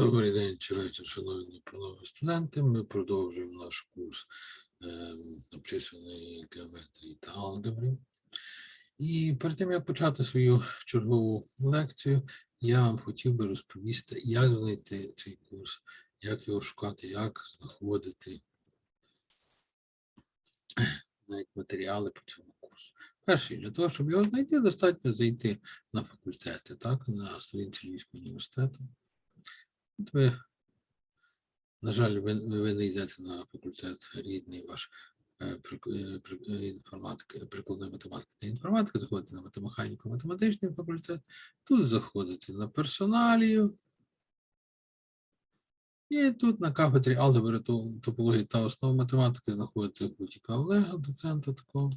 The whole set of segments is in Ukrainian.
Добрий день чи вечір, шановні панове студенти. Ми продовжуємо наш курс ем, обчисленої геометрії та алгебри. І перед тим, як почати свою чергову лекцію, я вам хотів би розповісти, як знайти цей курс, як його шукати, як знаходити навіть матеріали по цьому курсу. Перше, для того, щоб його знайти, достатньо зайти на факультети, так, на сторінці Львівського університету. Ви, на жаль, ви, ви не йдете на факультет рідний ваш е, е, е, інформатики, прикладної математики та інформатики, заходите на матемеханіко-математичний факультет, тут заходите на персоналію. І тут на кафедрі алгебри, топології та основ математики знаходите Кутіка Олега, доцента такого.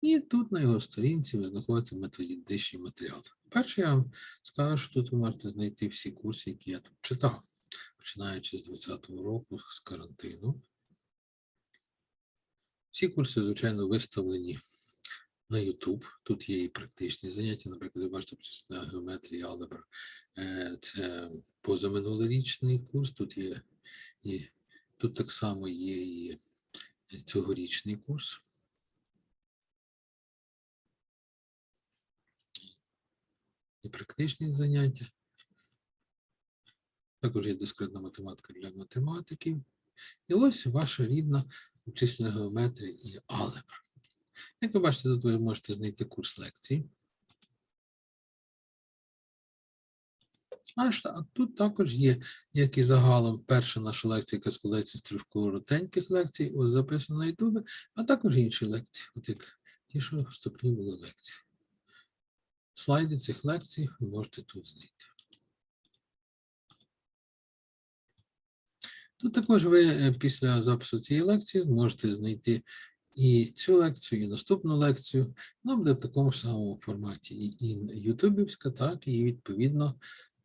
І тут на його сторінці ви знаходите методичні матеріали. Перше, я вам скажу, що тут ви можете знайти всі курси, які я тут читав, починаючи з 2020 року, з карантину. Ці курси, звичайно, виставлені на YouTube. Тут є і практичні заняття, наприклад, ви бачите геометрії, алгебра. Е, Це позаминулорічний курс. Тут є і тут так само є і цьогорічний курс. І практичні заняття. Також є дискретна математика для математиків. І ось ваша рідна обчислена геометрія і алгебра. Як ви бачите, тут ви можете знайти курс лекцій. А тут також є, як і загалом, перша наша лекція, яка складається з трьох коротеньких лекцій, ось записано на Ютубі, а також інші лекції, от як ті, що вступні були лекції. Слайди цих лекцій ви можете тут знайти. Тут також ви е, після запису цієї лекції зможете знайти і цю лекцію, і наступну лекцію. Вона буде в такому самому форматі. І, ютубівська, так, і відповідно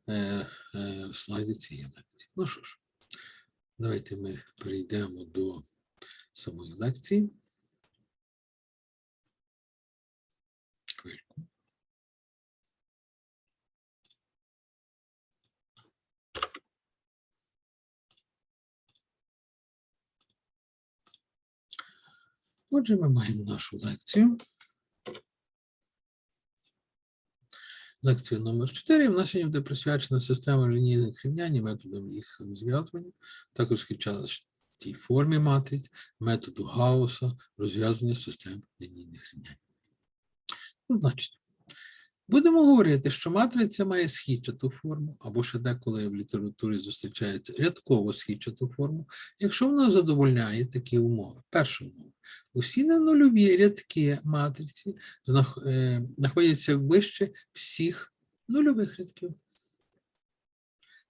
е, е, слайди цієї лекції. Ну що ж, давайте ми перейдемо до самої лекції. Отже, ми маємо нашу лекцію. Лекція номер 4. В нас сьогодні буде присвячена системам лінійних рівнянь і методом їх розв'язування, також скільчастій формі матриць, методу Гауса, розв'язання систем лінійних рівнянь. Ну, Значить, будемо говорити, що матриця має східчату форму, або ще деколи в літературі зустрічається рядково східчату форму, якщо вона задовольняє такі умови. Перша умова. Усі ненульові рядки матриці е, знаходяться вище всіх нульових рядків.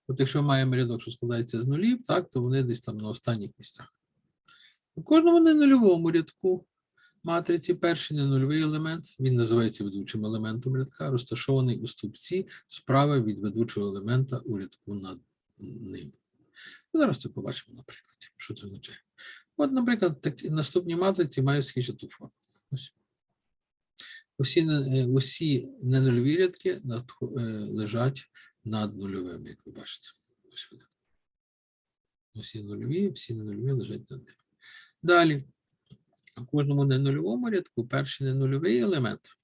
От якщо ми маємо рядок, що складається з нулів, так, то вони десь там на останніх місцях. У кожному ненульовому рядку матриці перший ненульовий елемент, він називається ведучим елементом рядка, розташований у стовпці справа від ведучого елемента у рядку над ним. Зараз це побачимо на прикладі, що це означає. От, наприклад, такі наступні матриці мають східчату форму. Ось. Усі, е, усі ненульові рядки надхо- е, лежать над нульовими, як ви бачите. Ось вони. Усі нульові, всі ненульові лежать над ними. Далі. У кожному ненульовому рядку перший ненульовий елемент.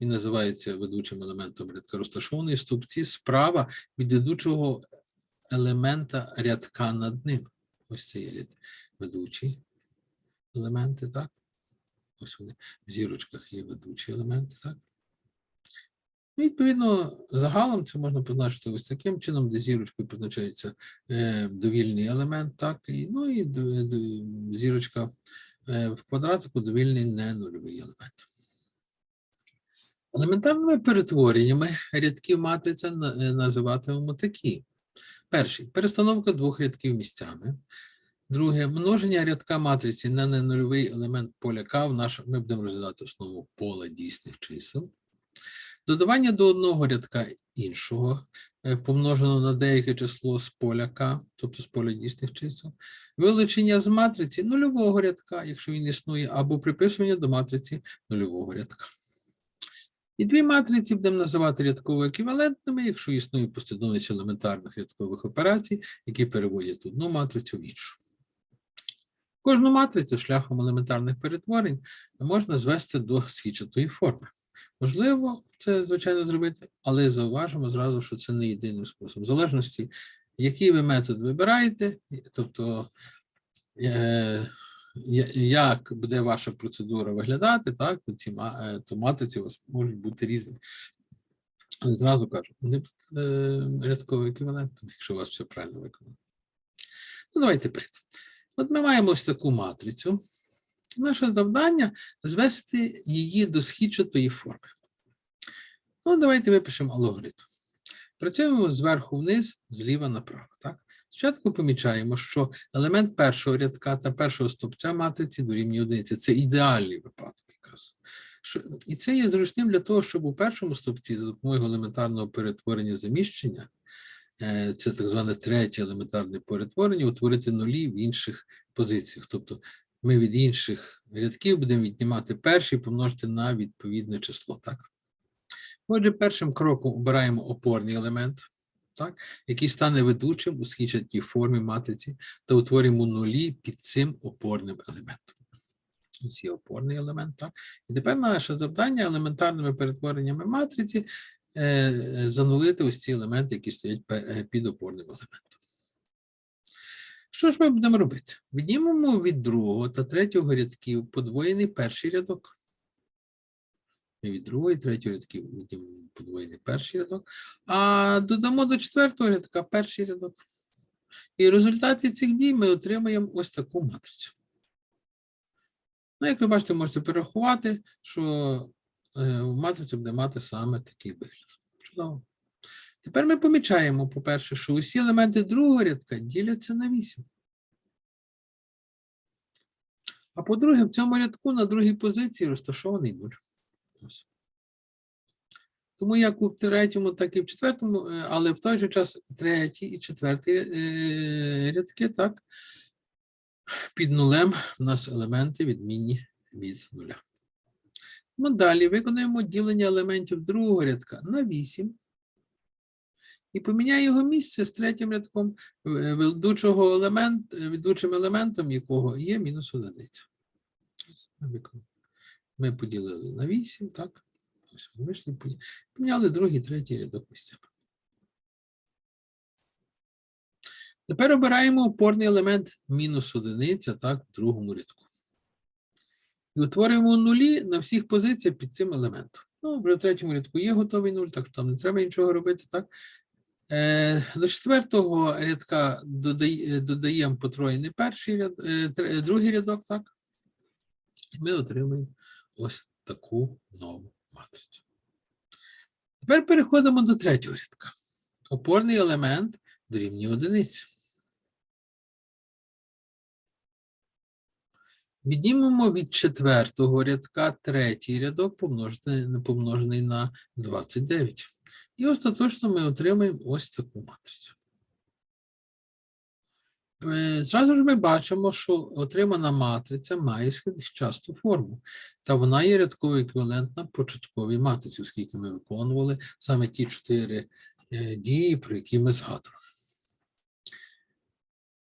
Він називається ведучим елементом рядка, розташований в стовпці справа від ведучого елемента рядка над ним. Ось це є ряд ведучі елементи, так? Ось вони в зірочках є ведучі елементи, так? Ну, Відповідно, загалом це можна позначити ось таким чином, де зірочкою позначається е, довільний елемент, так, і, ну і зірочка е, в квадратику довільний ненульовий елемент. Елементарними перетвореннями рядків матриця е, називатимемо такі. Перший перестановка двох рядків місцями. Друге множення рядка матриці на ненульовий елемент поля К. Ми будемо розглядати основу поля дійсних чисел. Додавання до одного рядка іншого, е, помножено на деяке число з поля К, тобто з поля дійсних чисел. Вилучення з матриці нульового рядка, якщо він існує, або приписування до матриці нульового рядка. І дві матриці будемо називати рядково еквівалентними, якщо існує послідовність елементарних рядкових операцій, які переводять одну матрицю в іншу. Кожну матрицю шляхом елементарних перетворень можна звести до східчатої форми. Можливо, це звичайно зробити, але зауважимо зразу, що це не єдиний спосіб. В залежності, який ви метод вибираєте, тобто е, як буде ваша процедура виглядати, так, то ці е, то матриці у вас можуть бути різні. Але зразу кажу, вони е, рядково еквівалентними, якщо у вас все правильно виконано. Ну, давайте приклад. От ми маємо ось таку матрицю. Наше завдання звести її до східчатої форми. Ну, давайте випишемо алгоритм. Працюємо зверху вниз, зліва направо. Так? Спочатку помічаємо, що елемент першого рядка та першого стовпця матриці дорівнює одиниці. Це ідеальний випадок якраз. І це є зручним для того, щоб у першому стовпці за допомогою елементарного перетворення заміщення, е, це так зване третє елементарне перетворення, утворити нулі в інших позиціях. Тобто ми від інших рядків будемо віднімати перший і помножити на відповідне число. Так? Отже, першим кроком обираємо опорний елемент, так, який стане ведучим у східчатій формі матриці, та утворюємо нулі під цим опорним елементом. Ось є опорний елемент. Так. І тепер наше завдання елементарними перетвореннями матриці е, занулити ось ці елементи, які стоять е, під опорним елементом. Що ж ми будемо робити? Віднімемо від другого та третього рядків подвоєний перший рядок. Ми від другого і третього рядків віднімемо подвоєний перший рядок, а додамо до четвертого рядка перший рядок. І в результаті цих дій ми отримаємо ось таку матрицю. Ну, як ви бачите, можете перерахувати, що е, матриця буде мати саме такий вигляд. Чудово. Тепер ми помічаємо, по-перше, що усі елементи другого рядка діляться на 8. А по-друге, в цьому рядку на другій позиції розташований 0. Тому як у третьому, так і в четвертому, е, але в той же час третій і четвертий е, рядки, так, під нулем у нас елементи відмінні від нуля. Ми далі виконуємо ділення елементів другого рядка на 8 і поміняємо його місце з третім рядком е, ведучого елемент, е, ведучим елементом якого є мінус одиниця. Ми поділили на 8, так? Ось вийшли, поміняли другий, третій рядок місцями. Тепер обираємо опорний елемент мінус одиниця, так, в другому рядку. І утворюємо нулі на всіх позиціях під цим елементом. Ну, при третьому рядку є готовий нуль, так там не треба нічого робити, так? Е, до четвертого рядка е, додаємо потроєний перший ряд, е, е, другий рядок, так? Ми отримаємо ось таку нову матрицю. Тепер переходимо до третього рядка. Опорний елемент дорівнює одиниці. Віднімемо від четвертого рядка третій рядок помножений, помножений на 29. І остаточно ми отримаємо ось таку матрицю. Е, Зразу ж ми бачимо, що отримана матриця має часту форму, та вона є рядково еквівалентна початковій матриці, оскільки ми виконували саме ті чотири е, дії, про які ми згадували.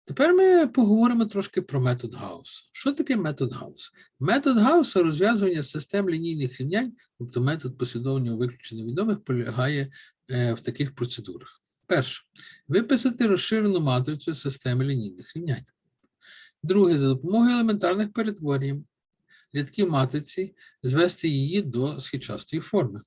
Тепер ми поговоримо трошки про метод Гаусса. Що таке метод Гаусса? Метод Гаусса розв'язування систем лінійних рівнянь, тобто метод послідовного виключення відомих, полягає е, в таких процедурах. Перше, виписати розширену матрицю системи лінійних рівнянь. Друге, за допомогою елементарних перетворень рядків матриці звести її до східчастої форми.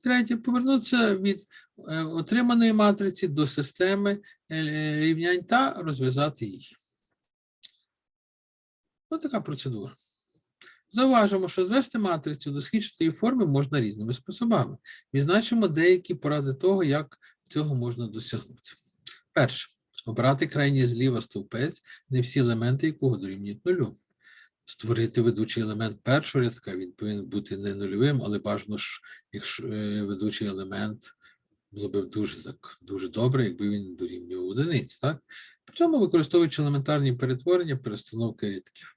Третє, повернутися від е, отриманої матриці до системи е, рівнянь та розв'язати її. Ось така процедура. Зауважимо, що звести матрицю до східчатої форми можна різними способами. Відзначимо деякі поради того, як цього можна досягнути. Перше. Обрати крайній зліва стовпець, не всі елементи якого дорівнюють нулю. Створити ведучий елемент першого рядка, він повинен бути не нульовим, але бажано, ж, якщо е, ведучий елемент було б дуже так дуже добре, якби він дорівнював одиниць. Так? При цьому використовуючи елементарні перетворення, перестановки рядків.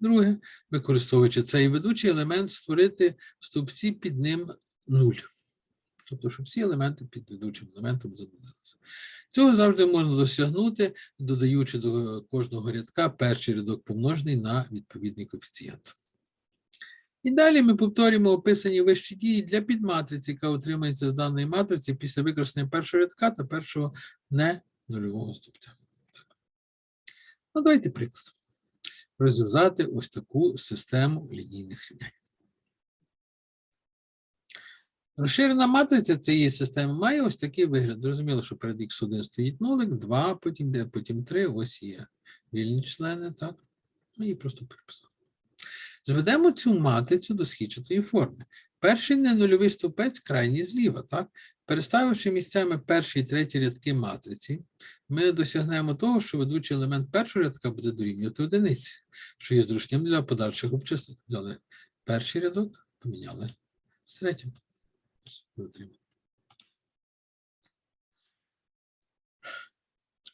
Друге, використовуючи цей ведучий елемент, створити в стовпці під ним 0. Тобто, щоб всі елементи під ведучим елементом занулилися. Цього завжди можна досягнути, додаючи до кожного рядка перший рядок помножений на відповідний коефіцієнт. І далі ми повторюємо описані вищі дії для підматриці, яка отримається з даної матриці після використання першого рядка та першого не нульового ступця. Ну, давайте приклад. Розв'язати ось таку систему лінійних рівнянь. Розширена матриця цієї системи має ось такий вигляд. Зрозуміло, що перед x1 стоїть нулик, 2, потім де, потім 3, ось є вільні члени, так? Ми її просто переписали. Зведемо цю матрицю до східчатої форми. Перший ненульовий стовпець крайній зліва, так? Переставивши місцями перший і третій рядки матриці, ми досягнемо того, що ведучий елемент першого рядка буде дорівнювати одиниці, що є зручним для подальших обчислень. Взяли перший рядок, поміняли з третім.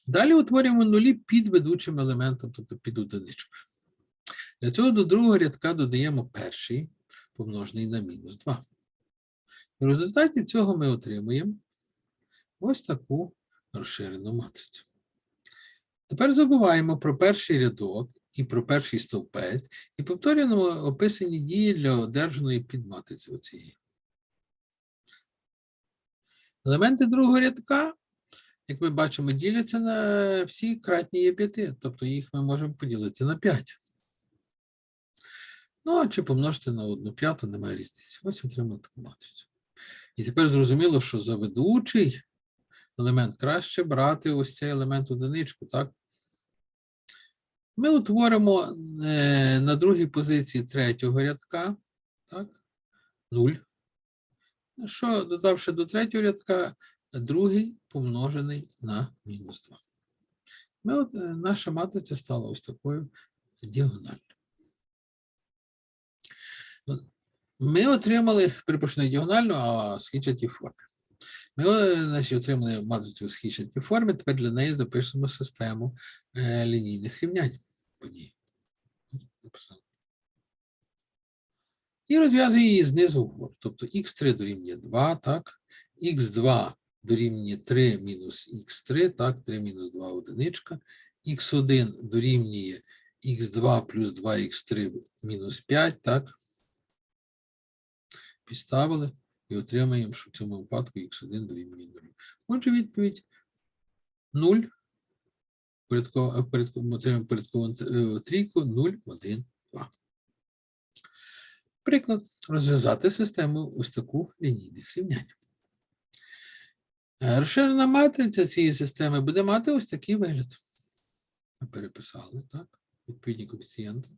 Далі утворюємо нулі під ведучим елементом, тобто під одиничкою. Для цього до другого рядка додаємо перший, помножений на мінус 2. В результаті цього ми отримуємо ось таку розширену матрицю. Тепер забуваємо про перший рядок і про перший стовпець, і повторюємо описані дії для одержаної підматриці оцієї. Елементи другого рядка, як ми бачимо, діляться на всі кратні є 5, тобто їх ми можемо поділити на 5. Ну, а чи помножити на одну п'яту, немає різниці. Ось отримали таку матрицю. І тепер зрозуміло, що за ведучий елемент краще брати ось цей елемент одиничку, так? Ми утворимо е, на другій позиції третього рядка, так, 0. Що, додавши до третього рядка, другий помножений на мінус 2. Ми, от, е, наша матриця стала ось такою діагональною. Ми отримали, припущено діагональну, а східчатій формі. Ми е, значить, отримали матрицю у східчатій формі, тепер для неї запишемо систему е, лінійних рівнянь. по ній. І розв'язуємо її знизу вгору. Тобто х3 дорівнює 2, так, х2 дорівнює 3 мінус х3, так, 3 мінус 2 одиничка, х1 дорівнює х2 плюс 2х3 мінус 5, так, підставили і отримаємо, що в цьому випадку х1 дорівнює 0. Отже, відповідь 0. Порядково, порядково, порядкову е, трійку 0, 1, 2. Приклад. Розв'язати систему ось таку лінійних рівнянь. Розширена матриця цієї системи буде мати ось такий вигляд. Переписали, так? Відповідні коефіцієнти.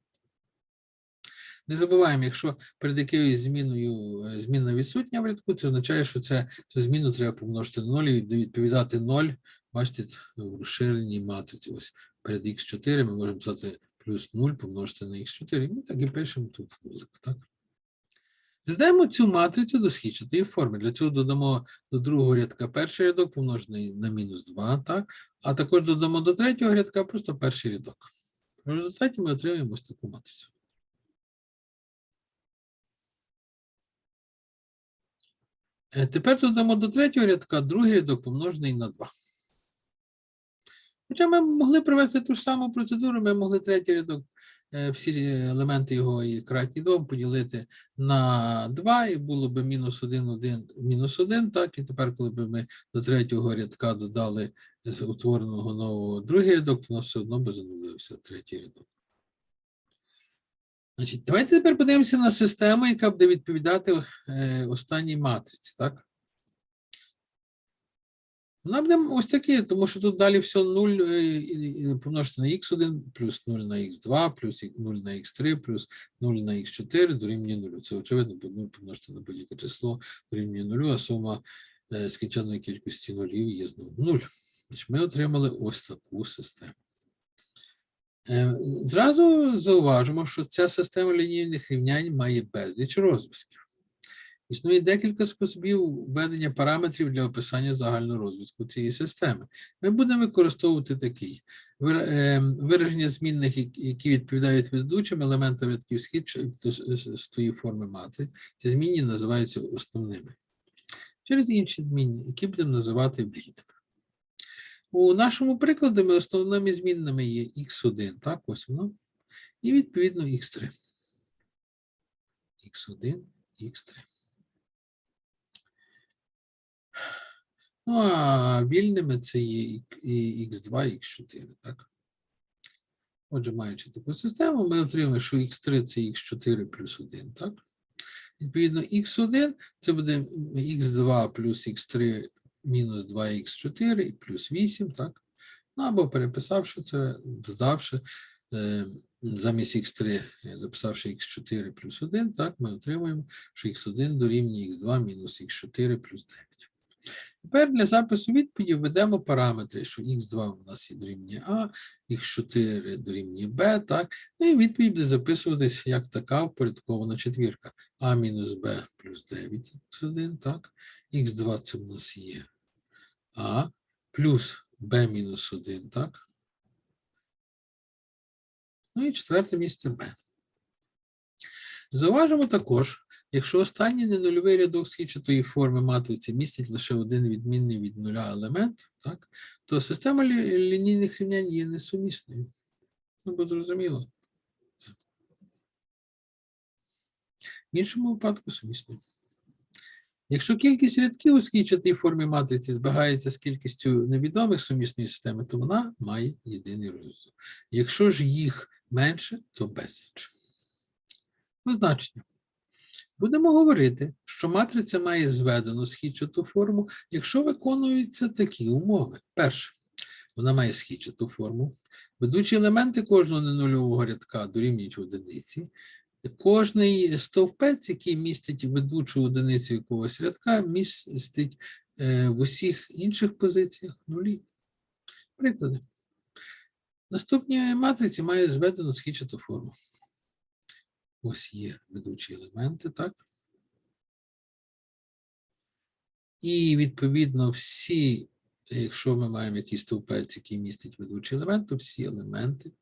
Не забуваємо, якщо перед якоюсь зміною е, зміна відсутня в рядку, це означає, що це, цю зміну треба помножити на 0 і відповідати 0. Бачите, в розширеній матриці. Ось перед х4 ми можемо писати плюс 0 помножити на х4. Ми так і пишемо тут музик, так? Зведемо цю матрицю до східчатої форми. Для цього додамо до другого рядка перший рядок, помножений на мінус 2, так? а також додамо до третього рядка просто перший рядок. В результаті ми отримаємо ось таку матрицю. Е, Тепер додамо до третього рядка другий рядок помножений на 2. Хоча ми могли провести ту ж саму процедуру, ми могли третій рядок, всі елементи його і кратні дом поділити на 2, і було б мінус 1, 1, мінус 1, так, і тепер, коли б ми до третього рядка додали е, утвореного нового другий рядок, то у нас все одно би занулився третій рядок. Значить, давайте тепер подивимося на систему, яка буде відповідати е, останній матриці, так? Вона буде ось такі, тому що тут далі все 0 е, і- і помножити на х1, плюс 0 на х2, плюс 0 на х3, плюс 0 на х4 дорівнює 0. Це очевидно, бо 0 помножити на будь-яке число дорівнює 0, а сума е, скінченної кількості нулів є знову 0. Значить, ми отримали ось таку систему. Е, Зразу зауважимо, що ця система лінійних рівнянь має безліч розв'язків. Існує декілька способів введення параметрів для описання загального розвитку цієї системи. Ми будемо використовувати вира- ем, вираження змінних, які- відповідають ведучим елементам рядків схід з тої форми матриць. Ці змінні називаються основними. Через інші змінні, які будемо називати вільними. У нашому прикладі ми основними змінними є x1, так, ось воно, і відповідно x3. x1, x3. Ну, а вільними це є і- і x2, і x4, так? Отже, маючи таку систему, ми отримаємо, що x3 це x4 плюс 1, так? Відповідно, x1 це буде x2 плюс x3 мінус 2x4 і плюс 8, так? Ну, або переписавши це, додавши е, замість x3, е, записавши x4 плюс 1, так, ми отримуємо, що x1 дорівнює x2 мінус x4 плюс 9. Тепер для запису відповіді введемо параметри, що x2 у нас є дорівнює А, x4 дорівнює Б, так, ну і відповідь буде записуватись як така впорядкована четвірка. А мінус Б плюс 9 x1, так, x2 це в нас є А, плюс Б мінус 1, так. Ну і четверте місце Б. Зауважимо також, якщо останній ненульовий рядок східчатої форми матриці містить лише один відмінний від нуля елемент, так, то система лі- лінійних рівнянь є несумісною. Ну, бо зрозуміло. В іншому випадку сумісною. Якщо кількість рядків у східчатій формі матриці збігається з кількістю невідомих сумісної системи, то вона має єдиний розв'язок. Якщо ж їх менше, то безліч. Значення. Будемо говорити, що матриця має зведену східчату форму, якщо виконуються такі умови. Перше, вона має східчату форму. Ведучі елементи кожного ненульового рядка дорівнюють одиниці. Кожний стовпець, який містить ведучу одиницю якогось рядка, містить е, в усіх інших позиціях нулі. Приклади. Наступні матриці мають зведену східчату форму. Ось є ведучі елементи, так? І відповідно всі, якщо ми маємо якийсь стовпець, який містить ведучий елемент, то всі елементи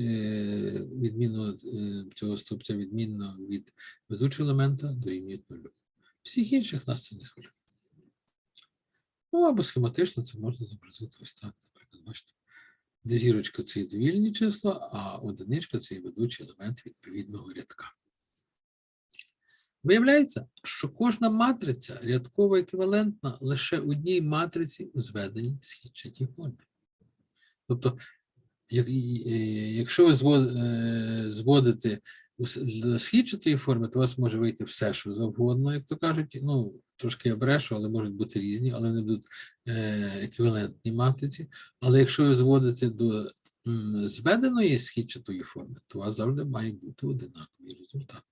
е, відмінно е, цього стовпця відмінно від ведучого елемента дорівнюють нулю. Всіх інших нас це не хвилює. Ну або схематично це можна зобразити ось так, наприклад, бачите. Де зірочка це довільні числа, а одиничка це ведучий елемент відповідного рядка. Виявляється, що кожна матриця рядково еквівалентна лише одній матриці у зведеній східчаті формі. Тобто, якщо ви е, зводите до східчатої форми, то у вас може вийти все, що завгодно, як то кажуть. Ну, трошки я брешу, але можуть бути різні, але вони будуть е, еквівалентні матриці. Але якщо ви зводите до зведеної східчатої форми, то у вас завжди має бути одинаковий результат.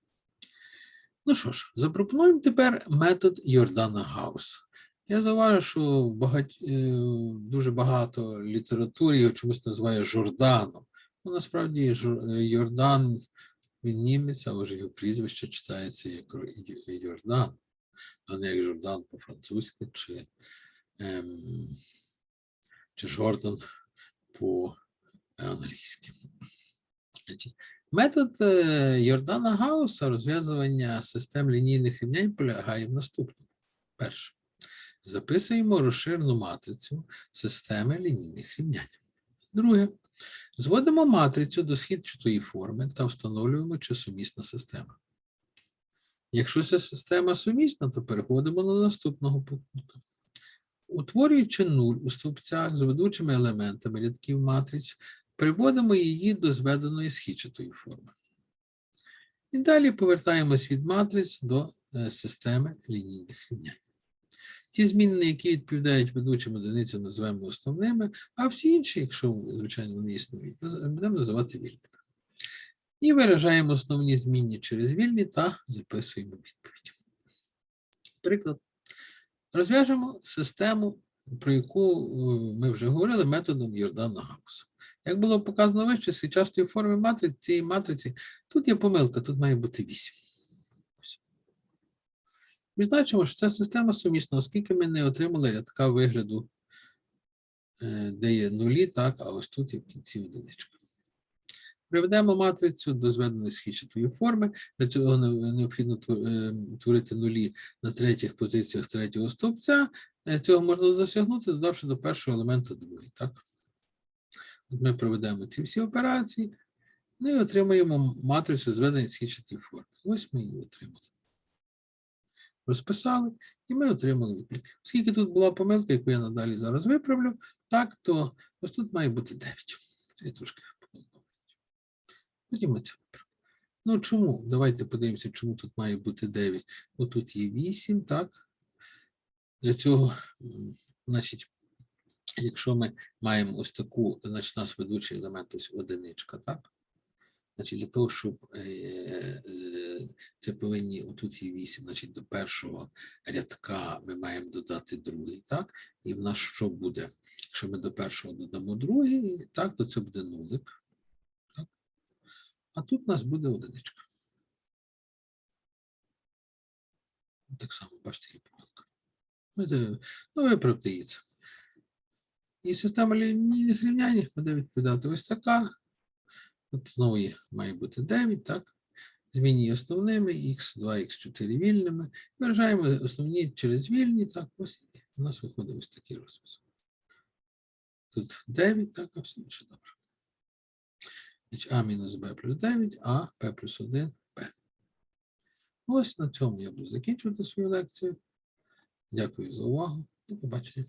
Ну що ж, запропонуємо тепер метод Йордана Гауса. Я зауважу, що багать, е, дуже багато літератури його чомусь називає Жорданом. Ну, насправді Йордан, він німець, але ж його прізвище читається як Йордан, а не як Жордан по-французьки чи, ем, чи Жордан по-англійськи. Метод е, Йордана Гауса розв'язування систем лінійних рівнянь полягає в наступному. Перше. Записуємо розширену матрицю системи лінійних рівнянь. Друге. Зводимо матрицю до східчатої форми та встановлюємо, чи сумісна система. Якщо ця система сумісна, то переходимо до наступного пункту. Утворюючи нуль у стовпцях з ведучими елементами рядків матриць, приводимо її до зведеної східчатої форми. І далі повертаємось від матриць до е, системи лінійних рівнянь. Ті зміни, які відповідають ведучим одиницям, називаємо основними, а всі інші, якщо, звичайно, вони існують, будемо називати вільними. І виражаємо основні змінні через вільні та записуємо відповідь. Приклад. Розв'яжемо систему, про яку е, ми вже говорили методом Йордана Гауса. Як було показано вище, свічастої форми матриці, цієї матриці, тут є помилка, тут має бути 8. Відзначимо, що ця система сумісна, оскільки ми не отримали рядка вигляду, е, де є нулі, так, а ось тут є в кінці одиничка. Приведемо матрицю до зведеної східчатої форми. Для цього необхідно е, творити нулі на третіх позиціях третього стовпця. Е, Цього можна досягнути, додавши до першого елемента другий. Так? От ми проведемо ці всі операції, ну і отримаємо матрицю зведення східчатої форми. Ось ми її отримали. Розписали, і ми отримали відповідь. Оскільки тут була помилка, яку я надалі зараз виправлю, так, то ось тут має бути 9. Це я трошки помилково. Потім ми це виправимо. Ну чому? Давайте подивимося, чому тут має бути 9. Ну тут є 8, так? Для цього, значить, якщо ми маємо ось таку, значить, нас ведучий елемент ось одиничка, так? Значить, для того, щоб е, е, це повинні, отут є 8, значить, до першого рядка ми маємо додати другий, так? І в нас що буде? Якщо ми до першого додамо другий, так, то це буде нулик. Так? А тут у нас буде одиничка. Так само, бачите, є помилка. Ну, виправте її це. І система лінійних рівнянь буде відповідати ось така. Тут знову є, має бути 9, так? Змінює основними, x2, x4 вільними. Виражаємо основні через вільні, так, ось у нас виходить ось такий розпис. Тут 9, так, а все інше добре. А мінус b плюс 9, а p плюс 1, b. Ось на цьому я буду закінчувати свою лекцію. Дякую за увагу. До побачення.